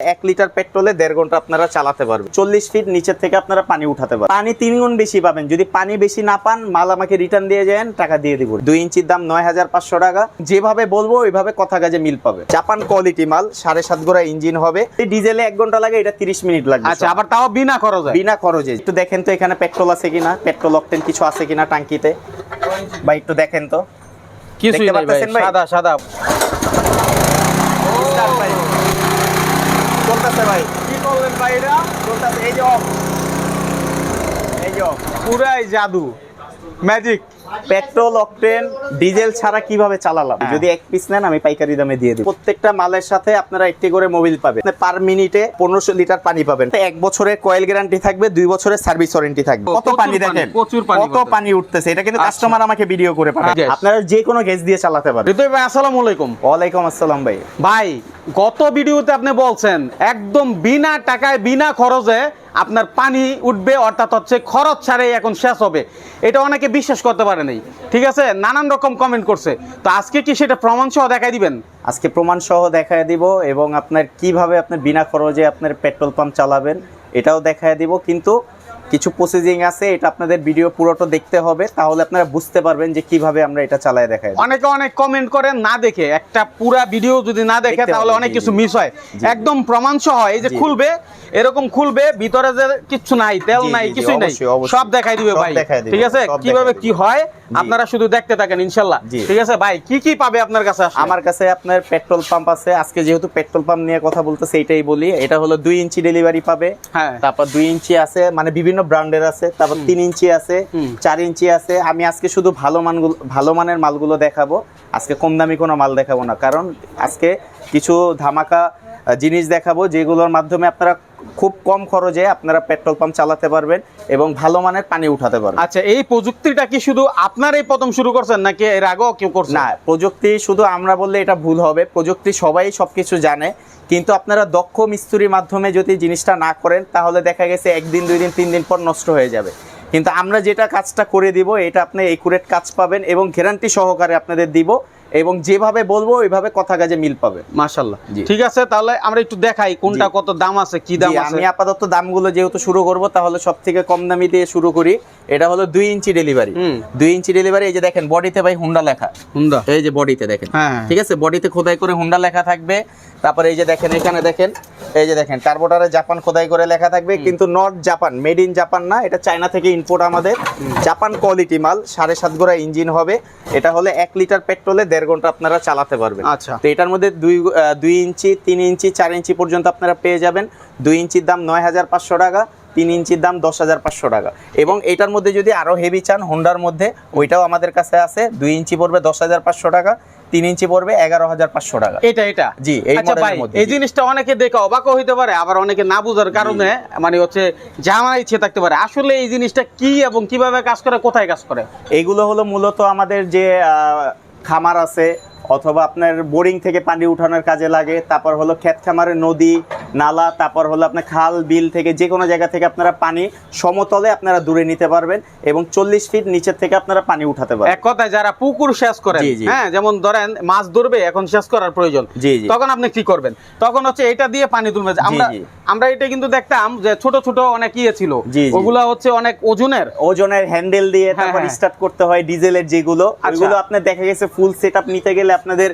এক লিটার পেট্রোলে দেড় ঘণ্টা আপনারা চালাতে পারবেন। চল্লিশ ফিট নিচের থেকে আপনারা পানি উঠাতে পারবেন। পানি তিন গুণ বেশি পাবেন। যদি পানি বেশি না পান মাল আমাকে রিটার্ন দিয়ে যান টাকা দিয়ে দিব। দুই ইঞ্চির দাম নয় হাজার পাঁচশো টাকা। যেভাবে বলব ওইভাবে কথা কাজে মিল পাবে। জাপান কোয়ালিটি মাল সাড়ে সাত গোড়া ইঞ্জিন হবে। ডিজেলে এক ঘণ্টা লাগে এটা তিরিশ মিনিট লাগবে। আচ্ছা আবার তাও বিনা খরচে? বিনা খরচে। একটু দেখেন তো এখানে পেট্রোল আছে কিনা। পেট্রোল অকটেন কিছু আছে কিনা টাঙ্কিতে। বা একটু দেখেন তো। ভাই? সাদা সাদা চলতেছে ভাই কি করলেন ভাই পুরাই জাদু। ম্যাজিক পেট্রোল অকটেন ডিজেল ছাড়া কীভাবে চালালাম? হ্যাঁ। যদি এক পিস নেন আমি পাইকারি দামে দিয়ে দিই প্রত্যেকটা মালের সাথে আপনারা একটি করে মোবিল পাবেন। পার মিনিটে পনেরোশো লিটার পানি পাবেন। এক বছরের কয়েল গ্যারান্টি থাকবে দুই বছরের সার্ভিস ওয়ারেন্টি থাকবে। কত পানি দেখেন? প্রচুর কত পানি উঠতেছে। এটা কিন্তু আচ্ছা। কাস্টমার আমাকে ভিডিও করে পাঠায়। আপনারা যে কোনো গ্যাস দিয়ে চালাতে পারবেন হৃদয় ভাই আসসালামু আলাইকুম। ওয়ালাইকুম আসসালাম ভাই। ভাই গত ভিডিওতে আপনি বলছেন একদম বিনা টাকায় বিনা খরচে আপনার পানি উঠবে, অর্থাৎ হচ্ছে খরচ ছাড়াই এখন শেষ হবে। এটা অনেকে বিশ্বাস করতে পারে নাই। ঠিক আছে? নানান রকম কমেন্ট করছে। তো আজকে কি সেটা প্রমাণ সহ দেখাই দিবেন? আজকে প্রমাণ সহ দেখায় দিব এবং আপনার কীভাবে আপনার বিনা খরচে আপনার পেট্রোল পাম্প চালাবেন, এটাও দেখায় দিব। কিন্তু কিছু প্রসেসিং আছে এটা আপনাদের ভিডিও পুরোটা দেখতে হবে তাহলে আপনারা বুঝতে পারবেন যে কীভাবে আমরা এটা চালায় দেখাই অনেকে অনেক কমেন্ট করেন না দেখে একটা পুরা ভিডিও যদি না দেখে তাহলে অনেক কিছু মিস হয়। একদম প্রমাণ সহ এই যে খুলবে এরকম খুলবে ভিতরে যে কিছু নাই তেল নাই কিছুই নাই। সব দেখাই দিবে ভাই। দেখায় ঠিক আছে? কীভাবে কি হয়। আপনারা শুধু দেখতে থাকেন ইনশাল্লাহ। ঠিক আছে? ভাই কি কি পাবে আপনার কাছে আমার কাছে আপনার পেট্রোল পাম্প আছে। আজকে যেহেতু পেট্রোল পাম্প নিয়ে কথা বলতেছে এইটাই বলি। এটা হলো দুই ইঞ্চি ডেলিভারি পাবে। হ্যাঁ। তারপর দুই ইঞ্চি আছে মানে বিভিন্ন ব্র্যান্ডের আছে। তারপর তিন ইঞ্চি আছে চার ইঞ্চি আছে। আমি আজকে শুধু ভালো মানগুলো ভালো মানের মালগুলো দেখাবো। আজকে কম দামি কোনো মাল দেখাবো না। কারণ আজকে কিছু ধামাকা জিনিস দেখাবো যেগুলোর মাধ্যমে আপনারা খুব কম খরচে আপনারা পেট্রোল পাম্প চালাতে পারবেন এবং ভালো মানের পানি উঠাতে পারবেন। আচ্ছা এই প্রযুক্তিটা কি শুধু আপনারাই প্রথম শুরু করছেন নাকি এর আগেও কেউ করছে? না প্রযুক্তি শুধু আমরা বললে এটা ভুল হবে। প্রযুক্তি সবাই সবকিছু জানে। কিন্তু আপনারা দক্ষ মিস্ত্রির মাধ্যমে যদি জিনিসটা না করেন তাহলে দেখা গেছে একদিন দুই দিন তিন দিন পর নষ্ট হয়ে যাবে। কিন্তু আমরা যেটা কাজটা করে দিব এটা আপনি একুরেট কাজ পাবেন এবং গ্যারান্টি সহকারে আপনাদের দিব। এবং যেভাবে বলব ওইভাবে কথা কাজে মিল পাবে। মাশাল্লাহ ঠিক আছে তাহলে আমরা একটু দেখাই কোনটা কত দাম আছে কি দাম আছে। আমি আপাতত দামগুলো যেহেতু শুরু করব তাহলে সব থেকে কম দামি দিয়ে শুরু করি। এটা হলো দুই ইঞ্চি ডেলিভারি। দুই ইঞ্চি ডেলিভারি এই যে দেখেন বডিতে ভাই হুন্ডা লেখা। হুন্ডা। এই যে বডিতে দেখেন। হ্যাঁ। ঠিক আছে বডিতে খোদাই করে হুন্ডা লেখা থাকবে। তারপরে এই যে দেখেন এখানে দেখেন এই যে দেখেন কার্বোটারে জাপান খোদাই করে লেখা থাকবে কিন্তু not Japan made in Japan না এটা চায়না থেকে ইনপোর্ট আমাদের। জাপান কোয়ালিটি মাল সাড়ে সাত গোড়া ইঞ্জিন হবে এটা হলে এক লিটার পেট্রোলে দেড় ঘণ্টা আপনারা চালাতে পারবেন। আচ্ছা। তো এটার মধ্যে দুই দুই ইঞ্চি তিন ইঞ্চি চার ইঞ্চি পর্যন্ত আপনারা পেয়ে যাবেন। দুই ইঞ্চির দাম নয় হাজার পাঁচশো টাকা তিন ইঞ্চির দাম দশ হাজার পাঁচশো টাকা। এবং এটার মধ্যে যদি আরও হেভি চান হোন্ডার মধ্যে ওইটাও আমাদের কাছে আছে দুই ইঞ্চি পড়বে দশ হাজার পাঁচশো টাকা। তিন ইঞ্চি পড়বে এগারো হাজার পাঁচশো টাকা। এটা এটা। জি, এই আচ্ছা ভাই এই জিনিসটা অনেকে দেখে অবাক হইতে পারে আবার অনেকে না বুঝার কারণে মানে হচ্ছে জামা ইচ্ছে থাকতে পারে। আসলে এই জিনিসটা কি এবং কীভাবে কাজ করে কোথায় কাজ করে? এইগুলো হলো মূলত আমাদের যে আহ, খামার আছে অথবা আপনার বোরিং থেকে পানি উঠানোর কাজে লাগে তারপর হলো ক্ষেত খামারের নদী নালা তারপর হলো আপনার খাল বিল থেকে যে কোনো জায়গা থেকে আপনারা পানি সমতলে আপনারা দূরে নিতে পারবেন এবং চল্লিশ ফিট নিচের থেকে আপনারা পানি উঠাতে পারবেন এক কথায় যারা পুকুর শেষ করেন। হ্যাঁ যেমন ধরেন মাছ ধরবে এখন শেষ করার প্রয়োজন জি, জি। তখন আপনি কি করবেন তখন হচ্ছে এটা দিয়ে পানি তুলবে আমরা আমরা এটা কিন্তু দেখতাম যে ছোট ছোট অনেক ইয়ে ছিল। ওগুলা হচ্ছে অনেক ওজনের ওজনের হ্যান্ডেল দিয়ে হ্যাঁ, তারপর হ্যাঁ। স্টার্ট করতে হয় ডিজেলের যেগুলো আচ্ছা। ওইগুলো আপনার দেখা গেছে ফুল সেট নিতে গেলে আপনাদের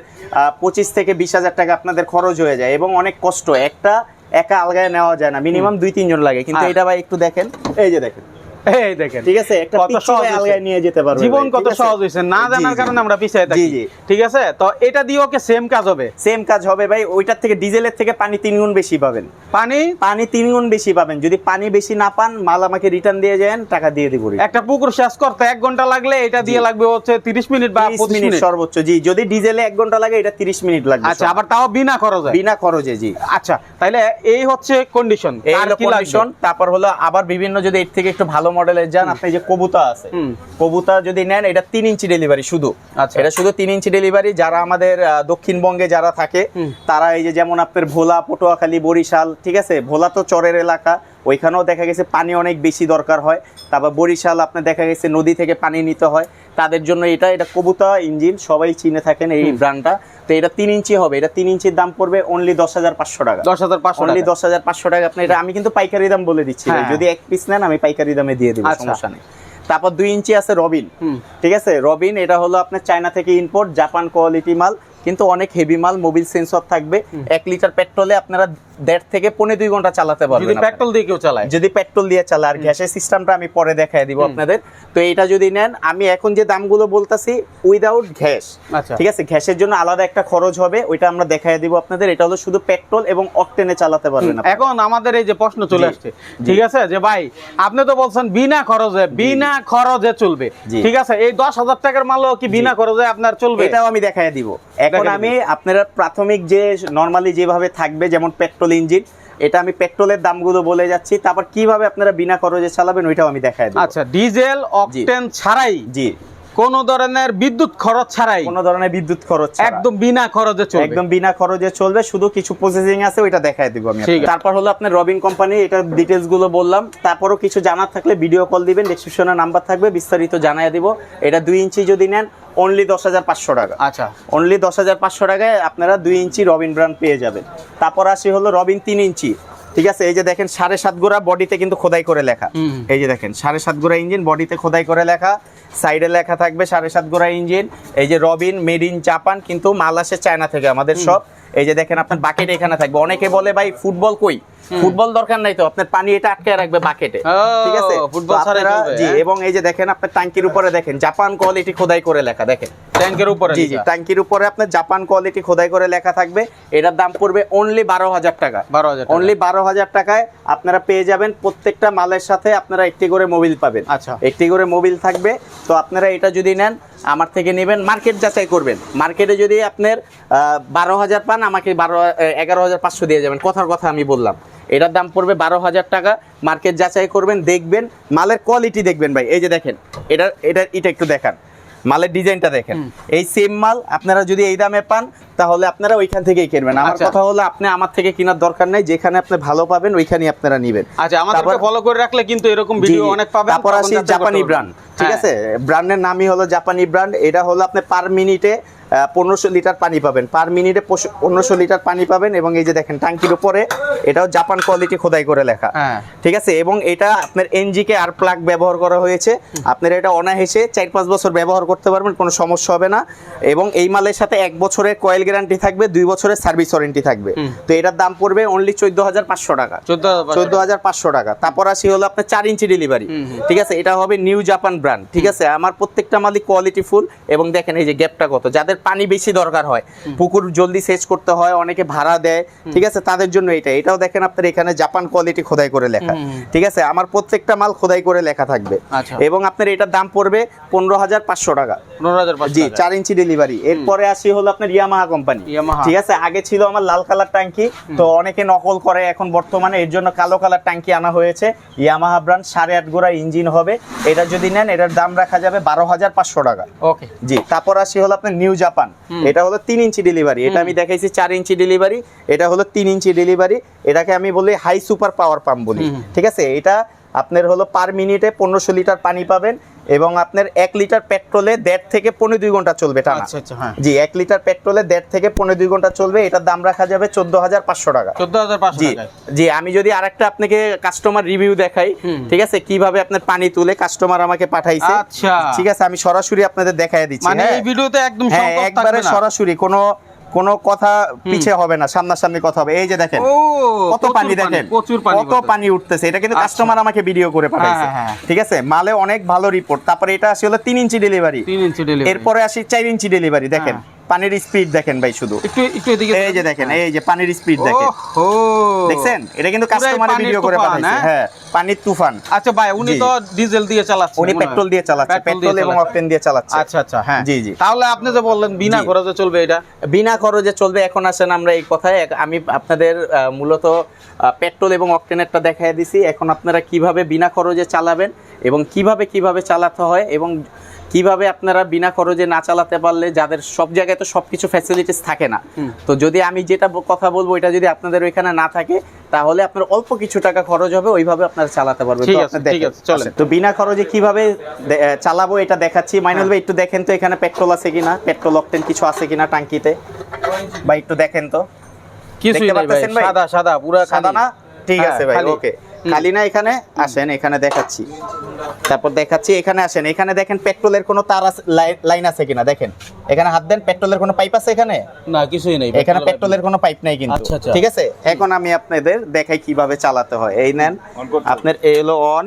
পঁচিশ থেকে বিশ হাজার টাকা আপনাদের খরচ হয়ে যায় এবং অনেক কষ্ট। একটা একা আলগায় নেওয়া যায় না। মিনিমাম দুই তিনজন লাগে। কিন্তু এটা ভাই একটু দেখেন। এই যে দেখেন। এই দেখেন ঠিক আছে একটা কত সহজ আলগায় নিয়ে যেতে পারবে জীবন কত সহজ হয়েছে না জানার কারণে আমরা পিছিয়ে থাকি। ঠিক আছে? তো এটা দিয়েও কি সেম কাজ হবে? সেম কাজ হবে ভাই ওইটার থেকে ডিজেলের থেকে পানি তিন গুণ বেশি পাবেন। পানি? পানি তিন গুণ বেশি পাবেন। যদি পানি বেশি না পান মাল আমাকে রিটার্ন দিয়ে যান টাকা দিয়ে দিব একটা পুকুর শেষ করতে এক ঘণ্টা লাগলে এটা দিয়ে লাগবে হচ্ছে তিরিশ মিনিট বা মিনিট সর্বোচ্চ জি। যদি ডিজেলে এক ঘণ্টা লাগে এটা তিরিশ মিনিট লাগবে আচ্ছা আবার তাও বিনা খরচে? বিনা খরচে জি। আচ্ছা তাইলে এই হচ্ছে কন্ডিশন এই কন্ডিশন তারপর হলো আবার বিভিন্ন যদি এর থেকে একটু ভালো মডেলের যান আপনি যে কবুতা আছে কবুতা যদি নেন এটা তিন ইঞ্চি ডেলিভারি শুধু। আচ্ছা। এটা শুধু তিন ইঞ্চি ডেলিভারি যারা আমাদের দক্ষিণবঙ্গে যারা থাকে তারা এই যে যেমন আপনার ভোলা পটুয়াখালী বরিশাল ঠিক আছে? ভোলা তো চরের এলাকা ওইখানেও দেখা গেছে পানি অনেক বেশি দরকার হয়। তারপর বরিশাল আপনার দেখা গেছে নদী থেকে পানি নিতে হয়। তাদের জন্য এটা এটা কবুতা ইঞ্জিন সবাই চিনে থাকেন এই ব্র্যান্ডটা তো এটা তিন ইঞ্চি হবে। এটা তিন ইঞ্চির দাম পড়বে অনলি দশ হাজার পাঁচশো টাকা। দশ হাজার পাঁচশো অনলি দশ হাজার পাঁচশো টাকা। আপনি এটা আমি কিন্তু পাইকারি দাম বলে দিচ্ছি হ্যাঁ। যদি এক পিস নেন আমি পাইকারি দামে দিয়ে দিব আচ্ছা। সমস্যা নেই। তারপর দুই ইঞ্চি আছে রবিন। ঠিক আছে? রবিন এটা হলো আপনার চায়না থেকে ইম্পোর্ট জাপান কোয়ালিটি মাল। কিন্তু অনেক হেভি মাল মোবিল সেন্সর থাকবে। এক লিটার পেট্রোলে আপনারা দেড় থেকে পনেরো দুই ঘণ্টা চালাতে পারবেন আপনারা। পেট্রোল দিয়ে কেউ চালায়। যদি পেট্রোল দিয়ে চালা আর গ্যাসের সিস্টেমটা আমি পরে দেখাই দিব আপনাদের। তো এটা যদি নেন আমি এখন যে দামগুলো বলতাছি উইদাউট গ্যাস আচ্ছা। ঠিক আছে? গ্যাসের জন্য আলাদা একটা খরচ হবে ওইটা আমরা দেখাই দিব আপনাদের। এটা হলো শুধু পেট্রোল এবং অকটেনে চালাতে পারবেন এখন আমাদের এই যে প্রশ্ন চলে আসছে ঠিক আছে? যে ভাই আপনি তো বলছেন বিনা খরচে বিনা খরচে চলবে। ঠিক আছে? এই দশ হাজার টাকার মালও কি বিনা খরচে আপনার চলবে? এটাও আমি দেখাই দিব। এখন আমি আপনারা প্রাথমিক যে নর্মালি যেভাবে থাকবে যেমন পেট্রোল ইঞ্জিন এটা আমি পেট্রোলের দামগুলো বলে যাচ্ছি। তারপর কীভাবে আপনারা বিনা খরচে চালাবেন ওইটাও আমি দেখাই আচ্ছা ডিজেল অকটেন ছাড়াই জি। কোন ধরনের বিদ্যুৎ খরচ ছাড়াই। কোনো ধরনের বিদ্যুৎ খরচ একদম বিনা খরচে চলবে। একদম বিনা খরচে চলবে শুধু কিছু প্রসেসিং আছে ওইটা দেখাই দিব আমি। তারপর হলো আপনার রবিন কোম্পানি এটা ডিটেলসগুলো বললাম। তারপরও কিছু জানার থাকলে ভিডিও কল দিবেন ডেসক্রিপশনে নাম্বার থাকবে বিস্তারিত জানাই দিব। এটা দুই ইঞ্চি যদি নেন অনলি দশ হাজার পাঁচশো টাকা। আচ্ছা। অনলি দশ হাজার পাঁচশো টাকায় আপনারা দুই ইঞ্চি রবিন ব্র্যান্ড পেয়ে যাবেন। তারপর আসি হলো রবিন তিন ইঞ্চি। ঠিক আছে এই যে দেখেন সাড়ে সাত গোড়া বডিতে কিন্তু খোদাই করে লেখা। এই যে দেখেন সাড়ে সাত গোড়া ইঞ্জিন বডিতে খোদাই করে লেখা। সাইডে লেখা থাকবে সাড়ে সাত গোড়া ইঞ্জিন। এই যে রবিন মেড ইন জাপান কিন্তু মাল আসে চায়না থেকে আমাদের সব। এই যে দেখেন আপনার বাকেট এখানে থাকবে। অনেকে বলে ভাই ফুটবল কই? ফুটবল দরকার নাই তো আপনার পানি এটা আটকে রাখবে বাকেটে। ঠিক আছে? ফুটবল জি হ্যাঁ? এবং এই যে দেখেন আপনার ট্যাঙ্কির উপরে দেখেন জাপান কোয়ালিটি খোদাই করে লেখা দেখেন। ট্যাঙ্কের উপরে জি জি ট্যাঙ্কির উপরে আপনার জাপান কোয়ালিটি খোদাই করে লেখা থাকবে। এটার দাম পড়বে অনলি বারো হাজার টাকা। 12,000 টাকা। অনলি বারো হাজার টাকায় আপনারা পেয়ে যাবেন প্রত্যেকটা মালের সাথে আপনারা একটি করে মোবিল পাবেন। আচ্ছা। একটি করে মোবিল থাকবে। তো আপনারা এটা যদি নেন আমার থেকে নেবেন মার্কেট যাচাই করবেন। মার্কেটে যদি আপনার বারো হাজার পান আমাকে বারো এগারো হাজার পাঁচশো দিয়ে যাবেন। কথার কথা আমি বললাম। এটার দাম পড়বে বারো হাজার টাকা। মার্কেট যাচাই করবেন দেখবেন মালের কোয়ালিটি দেখবেন ভাই। এই যে দেখেন এটা এটা এটা একটু দেখান। মালের ডিজাইনটা দেখেন। এই সেম মাল আপনারা যদি এই দামে পান তাহলে আপনারা ওইখান থেকেই কিনবেন। আমার আচ্ছা। কথা হলো আপনি আমার থেকে কেনার দরকার নাই। যেখানে আপনি ভালো পাবেন ওইখানেই আপনারা নেবেন। আচ্ছা আমাদেরকে ফলো করে রাখলে কিন্তু এরকম ভিডিও অনেক পাবেন তারপর আসি জাপানি ব্র্যান্ড ঠিক হ্যাঁ। আছে? ব্র্যান্ডের নামই হলো জাপানি ব্র্যান্ড এটা হলো আপনি পার মিনিটে পনেরোশো লিটার পানি পাবেন। পার মিনিটে পনেরোশো লিটার পানি পাবেন এবং এই যে দেখেন ট্যাঙ্কির উপরে এটাও জাপান কোয়ালিটি খোদাই করে লেখা। হ্যাঁ। ঠিক আছে? এবং এটা আপনার এনজিকে আর প্লাগ ব্যবহার করা হয়েছে। আপনারা এটা অনায়াসে চার পাঁচ বছর ব্যবহার করতে পারবেন কোনো সমস্যা হবে না। এবং এই মালের সাথে এক বছরের কয়েল গ্যারান্টি থাকবে দুই বছরের সার্ভিস ওয়ারেন্টি থাকবে। তো এটার দাম পড়বে অনলি চোদ্দ হাজার পাঁচশো টাকা। 14,500 চোদ্দ হাজার পাঁচশো টাকা। তারপর আসি হলো আপনার চার ইঞ্চি ডেলিভারি ঠিক আছে? এটা হবে নিউ জাপান ব্র্যান্ড ঠিক আছে? আমার প্রত্যেকটা মালিক কোয়ালিটি ফুল এবং দেখেন এই যে গ্যাপটা কত। যাদের পানি বেশি দরকার হয়। পুকুর জলদি সেচ করতে হয় অনেকে ভাড়া দেয় ঠিক আছে? তাদের জন্য এটা। এটাও দেখেন আপনার এখানে জাপান কোয়ালিটি খোদাই করে লেখা। ঠিক আছে? আমার প্রত্যেকটা মাল খোদাই করে লেখা থাকবে। আচ্ছা। এবং আপনার এটার দাম পড়বে পনেরো হাজার পাঁচশো টাকা। 15,500 জি চার ইঞ্চি ডেলিভারি এরপরে আসি হলো আপনার ইয়ামাহা কোম্পানি ঠিক আছে? আগে ছিল আমার লাল কালার ট্যাঙ্কি তো অনেকে নকল করে এখন বর্তমানে। এর জন্য কালো কালার ট্যাঙ্কি আনা হয়েছে। ইয়ামাহা ব্র্যান্ড সাড়ে আট গোড়া ইঞ্জিন হবে। এটা যদি নেন এটার দাম রাখা যাবে বারো হাজার পাঁচশো টাকা। ওকে জি তারপর আসি হলো আপনার নিউ জাপান এটা হলো তিন ইঞ্চি ডেলিভারি এটা আমি দেখাইছি চার ইঞ্চি ডেলিভারি এটা হলো তিন ইঞ্চি ডেলিভারি এটাকে আমি বলি হাই সুপার পাওয়ার পাম্প বলি। ঠিক আছে? এটা আপনার হলো পার মিনিটে পনেরোশো লিটার পানি পাবেন। এবং আপনার এক লিটার পেট্রোলে দেড় থেকে পনেরো দুই ঘণ্টা চলবে টানা। আচ্ছা আচ্ছা হ্যাঁ। জি এক লিটার পেট্রোলে দেড় থেকে পনেরো দুই ঘণ্টা চলবে এটার দাম রাখা যাবে চোদ্দ হাজার পাঁচশো টাকা। 14,500 জি টাকায়। জি আমি যদি আরেকটা আপনাকে কাস্টমার রিভিউ দেখাই ঠিক আছে? কীভাবে আপনার পানি তুলে কাস্টমার আমাকে পাঠাইছে? আচ্ছা। ঠিক আছে আমি সরাসরি আপনাদের দেখাই দিচ্ছি মানে হ্যাঁ? এই ভিডিওতে একদম হ্যাঁ একবারে সরাসরি কোনো কোনো কথা পিছে হবে না সামনাসামনি কথা হবে। এই যে দেখেন কত পানি দেখেন কত পানি উঠতেছে। এটা কিন্তু আচ্ছা। কাস্টমার আমাকে ভিডিও করে পাঠাইছে। হ্যাঁ, হ্যাঁ। ঠিক আছে? মালে অনেক ভালো রিপোর্ট তারপরে এটা আসি হলো তিন ইঞ্চি ডেলিভারি 3 ইঞ্চি ডেলিভারি এরপরে আসি চার ইঞ্চি ডেলিভারি দেখেন। হ্যাঁ। পানির স্পিড দেখেন ভাই শুধু। একটু একটু এদিকে এই যে দেখেন এই যে পানির স্পিড দেখেন। ও দেখছেন? এটা কিন্তু কাস্টমার ভিডিও করে পাঠাইছে। হ্যাঁ? হ্যাঁ পানির তুফান। আচ্ছা ভাই উনি তো ডিজেল দিয়ে চালাচ্ছে উনি পেট্রোল দিয়ে চালাচ্ছে পেট্রোল এবং অকটেন দিয়ে চালাচ্ছে। আচ্ছা আচ্ছা হ্যাঁ। জি, জি। তাহলে আপনি যে বললেন বিনা খরচে চলবে এটা? বিনা খরচে চলবে এখন আসেন আমরা এই কথায়। আমি আপনাদের মূলত পেট্রোল এবং অকটেনেরটা দেখাই দিছি। এখন আপনারা কীভাবে বিনা খরচে চালাবেন এবং কীভাবে কীভাবে চালাতে হয় এবং কীভাবে আপনারা বিনা খরচে না চালাতে পারলে যাদের সব জায়গায় তো সবকিছু ফ্যাসিলিটিস থাকে না। তো যদি আমি যেটা কথা বলব এটা যদি আপনাদের ওইখানে না থাকে তাহলে আপনার অল্প কিছু টাকা খরচ হবে ওইভাবে আপনারা চালাতে পারবেন। ঠিক তো আছে, আপনি ঠিক আছে, চলেন। আচ্ছা, তো বিনা খরচে কীভাবে চালাবো এটা দেখাচ্ছি। মাইনুল ভাই একটু দেখেন তো এখানে পেট্রোল আছে কিনা? পেট্রোল অকটেন কিছু আছে কিনা টাঙ্কিতে বা একটু দেখেন তো। কিছুই নাই ভাই সাদা সাদা পুরা সাদা না? ঠিক হ্যাঁ, আছে ভাই ওকে। খালি না এখানে? আসেন এখানে দেখাচ্ছি। তারপর দেখাচ্ছি এখানে আসেন। এখানে দেখেন পেট্রোলের কোনো তার আছে লাইন আছে কিনা দেখেন। এখানে হাত দেন পেট্রোলের কোনো পাইপ আছে এখানে? না কিছুই নেই এখানে পেট্রোলের কোনো পাইপ নাই কিন্তু। আচ্ছা, আচ্ছা। ঠিক আছে? এখন আমি আপনাদের দেখাই কীভাবে চালাতে হয়। এই নেন আপনার এ হলো অন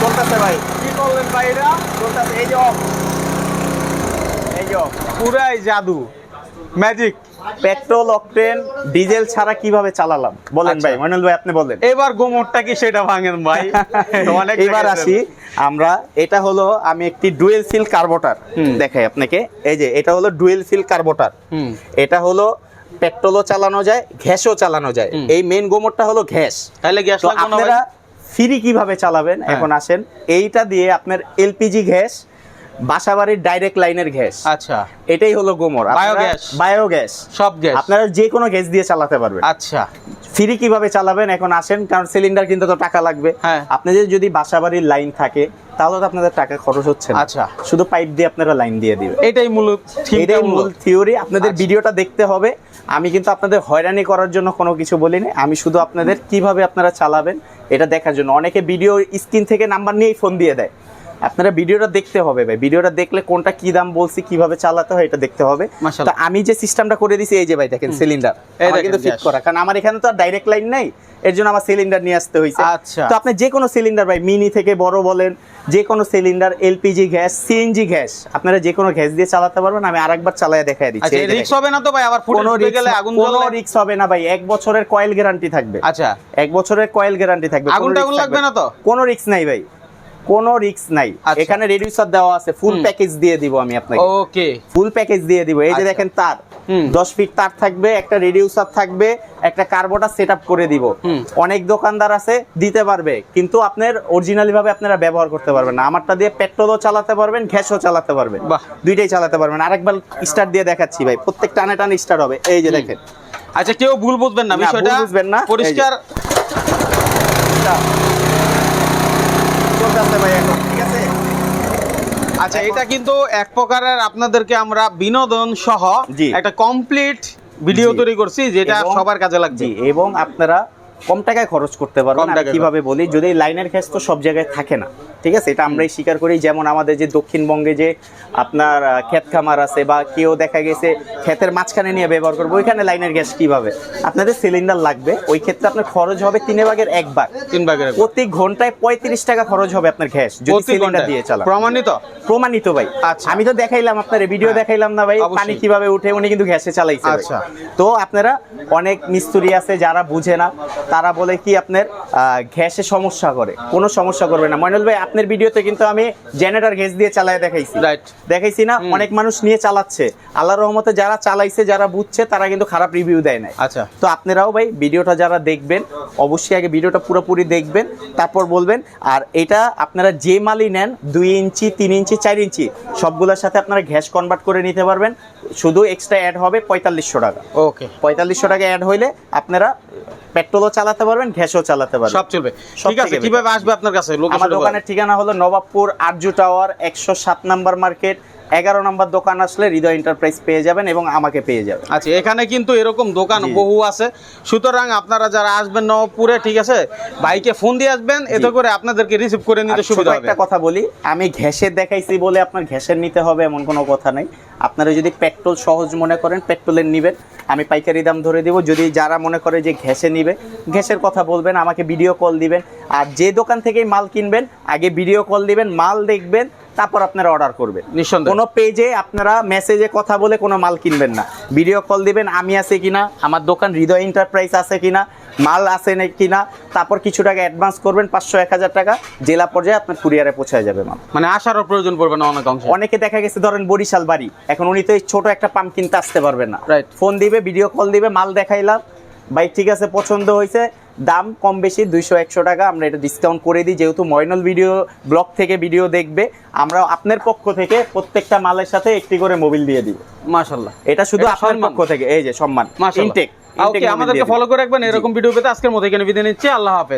চলতেছে ভাই। কি করলেন ভাই এটা চলতেছে এই যে অফ এই যে। পুরাই জাদু। ম্যাজিক পেট্রোল অকটেন ডিজেল ছাড়া কীভাবে চালালাম? বলেন আচ্ছা। ভাই মনুল ভাই আপনি বলেন। এবার গোমরটা কি সেটা ভাঙেন ভাই? এবার আসি। আমরা এটা হলো আমি একটি ডুয়েল সিল কার্বোটার দেখাই আপনাকে। এই যে এটা হলো ডুয়েল সিল কার্বোটার এটা হলো পেট্রোলও চালানো যায় গ্যাসও চালানো যায়। এই মেন গোমরটা হলো গ্যাস। তাহলে গ্যাস আপনারা ফ্রি কীভাবে চালাবেন? হ্যাঁ। এখন আসেন এইটা দিয়ে আপনার এলপিজি গ্যাস বাসাবাড়ির ডাইরেক্ট লাইনের গ্যাস। আচ্ছা। এটাই হলো গোমর। Biogas। বায়োগ্যাস সব গ্যাস। আপনারা যে কোনো গ্যাস দিয়ে চালাতে পারবেন। আচ্ছা। ফ্রি কীভাবে চালাবেন এখন আসেন কারণ সিলিন্ডার কিনতে তো টাকা লাগবে। হ্যাঁ। আপনাদের যদি বাসাবাড়ির লাইন থাকে তাহলে তো আপনাদের টাকা খরচ হচ্ছে না। আচ্ছা। শুধু পাইপ দিয়ে আপনারা লাইন দিয়ে দিবেন। এটাই মূল এটাই মূল। থিওরি আপনাদের আচ্ছা। ভিডিওটা দেখতে হবে। আমি কিন্তু আপনাদের হয়রানি করার জন্য কোনো কিছু বলিনি। আমি শুধু আপনাদের কীভাবে আপনারা চালাবেন এটা দেখার জন্য। অনেকে ভিডিও স্ক্রিন থেকে নাম্বার নিয়েই ফোন দিয়ে দেয়। আপনারা ভিডিওটা দেখতে হবে ভাই। ভিডিওটা দেখলে কোনটা কি দাম বলছি কীভাবে চালাতে হয় এটা দেখতে হবে। তো আমি যে সিস্টেমটা করে দিছি এই যে ভাই দেখেন সিলিন্ডার দেখেন কিন্তু ফিট করা। কারণ আমার এখানে তো আর ডাইরেক্ট লাইন নাই এর জন্য আমার সিলিন্ডার নিয়ে আসতে হয়েছে আচ্ছা। তো আপনি যে কোনো সিলিন্ডার ভাই মিনি থেকে বড় বলেন যে কোনো cylinder LPG gas CNG gas আপনারা যে কোনো গ্যাস দিয়ে চালাতে পারবেন আমি আরেকবার চালায় দেখাই দিচ্ছি। আচ্ছা। রিক্স হবে না তো ভাই? আবার ফুটে কোনো গেলে রিস্ক আগুন কোনো রিস্ক হবে না ভাই এক বছরের কয়েল গ্যারান্টি থাকবে। আচ্ছা। এক বছরের কয়েল গ্যারান্টি থাকবে আগুন টাগুন লাগবে না। তো? কোনো রিস্ক নাই ভাই। কোনো রিস্ক নাই। আচ্ছা। এখানে রেডিউসার দেওয়া আছে। ফুল প্যাকেজ দিয়ে দিব আমি আপনাকে। ওকে ফুল প্যাকেজ দিয়ে দিব। এই যে আচ্ছা। দেখেন তার। হুম। দশ ফিট তার থাকবে একটা রেডিউসার থাকবে একটা কার্বোটা সেট করে দিব। অনেক দোকানদার আছে দিতে পারবে। কিন্তু আপনার অরিজিনালি ভাবে আপনারা ব্যবহার করতে পারবেন না। আমারটা দিয়ে পেট্রোলও চালাতে পারবেন গ্যাসও চালাতে পারবেন। বাহ। দুইটাই চালাতে পারবেন। আরেকবার স্টার্ট দিয়ে দেখাচ্ছি ভাই। প্রত্যেক টানে টানে স্টার্ট হবে। এই যে দেখেন। আচ্ছা কেউ ভুল বুঝবেন না। না, বিষয়টা বুঝবেন না। পরিষ্কার চলতেছে ভাই এখন ঠিক আছে? আচ্ছা এটা কিন্তু এক প্রকারের আপনাদেরকে আমরা বিনোদন সহ একটা কমপ্লিট ভিডিও তৈরি করছি যেটা সবার কাজে লাগছে এবং আপনারা কম টাকায় খরচ করতে পারবেন। কীভাবে বলি যদি লাইনের গ্যাস তো সব জায়গায় থাকে না ঠিক আছে? এটা আমরাই স্বীকার করি। যেমন আমাদের যে দক্ষিণবঙ্গে যে আপনার ক্ষেত খামার আছে বা কেউ দেখা গেছে ক্ষেতের মাঝখানে নিয়ে ব্যবহার করব ওইখানে লাইনের গ্যাস কীভাবে? আপনাদের সিলিন্ডার লাগবে ওই ক্ষেত্রে আপনার খরচ হবে তিনে ভাগের এক ভাগ। তিন ভাগের প্রতি ঘন্টায় পঁয়ত্রিশ টাকা খরচ হবে আপনার গ্যাস যদি সিলিন্ডার দিয়ে চালান। প্রমাণিত? প্রমাণিত ভাই। আচ্ছা। আমি তো দেখাইলাম আপনার ভিডিও হ্যাঁ, দেখাইলাম না ভাই পানি কীভাবে উঠে উনি কিন্তু গ্যাসে চালাইছে আচ্ছা। তো আপনারা অনেক মিস্ত্রি আছে যারা বুঝে না তারা বলে কি আপনার গ্যাসে সমস্যা করে। কোনো সমস্যা করবে না। মইনুল ভাই আপনার ভিডিওতে কিন্তু আমি জেনারেটর গ্যাস দিয়ে চালায় দেখাইছি. দেখাইছি না অনেক মানুষ নিয়ে চালাচ্ছে। আল্লাহর রহমতে যারা চালাইছে যারা বুঝছে তারা কিন্তু খারাপ রিভিউ দেয় না আচ্ছা। তো আপনারাও ভাই ভিডিওটা যারা দেখবেন অবশ্যই আগে ভিডিওটা পুরোপুরি দেখবেন তারপর বলবেন। আর এটা আপনারা যে মালই নেন দুই ইঞ্চি তিন ইঞ্চি চার ইঞ্চি সবগুলোর সাথে আপনারা গ্যাস কনভার্ট করে নিতে পারবেন। শুধু এক্সট্রা অ্যাড হবে পঁয়তাল্লিশশো টাকা। ওকে পঁয়তাল্লিশশো টাকা অ্যাড হইলে আপনারা পেট্রোলও চালাতে পারবেন গ্যাসও চালাতে পারবেন। সব চলবে। ঠিক আছে কীভাবে আসবে আপনার কাছে আমার দোকানের ঠিকানা হলো নবাবপুর আরজু টাওয়ার একশো সাত নাম্বার মার্কেট এগারো নম্বর দোকান আসলে হৃদয় এন্টারপ্রাইজ পেয়ে যাবেন এবং আমাকে পেয়ে যাবেন। আচ্ছা এখানে কিন্তু এরকম দোকান বহু আছে। সুতরাং আপনারা যারা আসবেন নবপুরে ঠিক আছে বাইকে ফোন দিয়ে আসবেন এতে করে আপনাদেরকে রিসিভ করে নিতে সুবিধা হবে। একটা কথা বলি আমি ঘ্যাসের দেখাইছি বলে আপনার ঘ্যাসের নিতে হবে এমন কোনো কথা নাই। আপনারা যদি পেট্রোল সহজ মনে করেন পেট্রোলের নিবেন আমি পাইকারি দাম ধরে দিব। যদি যারা মনে করে যে ঘ্যাসে নিবে ঘ্যাসের কথা বলবেন আমাকে ভিডিও কল দিবেন। আর যে দোকান থেকেই মাল কিনবেন আগে ভিডিও কল দিবেন মাল দেখবেন তারপর আপনারা অর্ডার করবেন। নিঃসন্দেহে। কোনো পেজে আপনারা মেসেজে কথা বলে কোনো মাল কিনবেন না। ভিডিও কল দিবেন আমি আছে কিনা আমার দোকান হৃদয় এন্টারপ্রাইজ আছে কিনা মাল আছে না কিনা তারপর কিছু টাকা অ্যাডভান্স করবেন পাঁচশো এক হাজার টাকা জেলা পর্যায়ে আপনার কুরিয়ারে পৌঁছায় যাবে মাল। মানে আসারও প্রয়োজন পড়বে না অনেক অংশ। অনেকে দেখা গেছে ধরেন বরিশাল বাড়ি এখন উনি তো এই ছোট একটা পাম্প কিনতে আসতে পারবেন না। রাইট ফোন দিবে ভিডিও কল দিবে মাল দেখাইলাম ভাই ঠিক আছে পছন্দ হয়েছে দাম কম বেশি দুইশো একশো টাকা। আমরা এটা ডিসকাউন্ট করে দিই যেহেতু ময়নল ভিডিও ব্লগ থেকে ভিডিও দেখবে। আমরা আপনার পক্ষ থেকে প্রত্যেকটা মালের সাথে একটি করে মোবিল দিয়ে দিব মাশাল্লাহ এটা শুধু আপনার পক্ষ থেকে এই যে সম্মান। ইনটেক আমাদেরকে ফলো করে রাখবেন এরকম ভিডিও পেতে আজকের মতো এখানে বিদায় নিচ্ছি। আল্লাহ হাফেজ।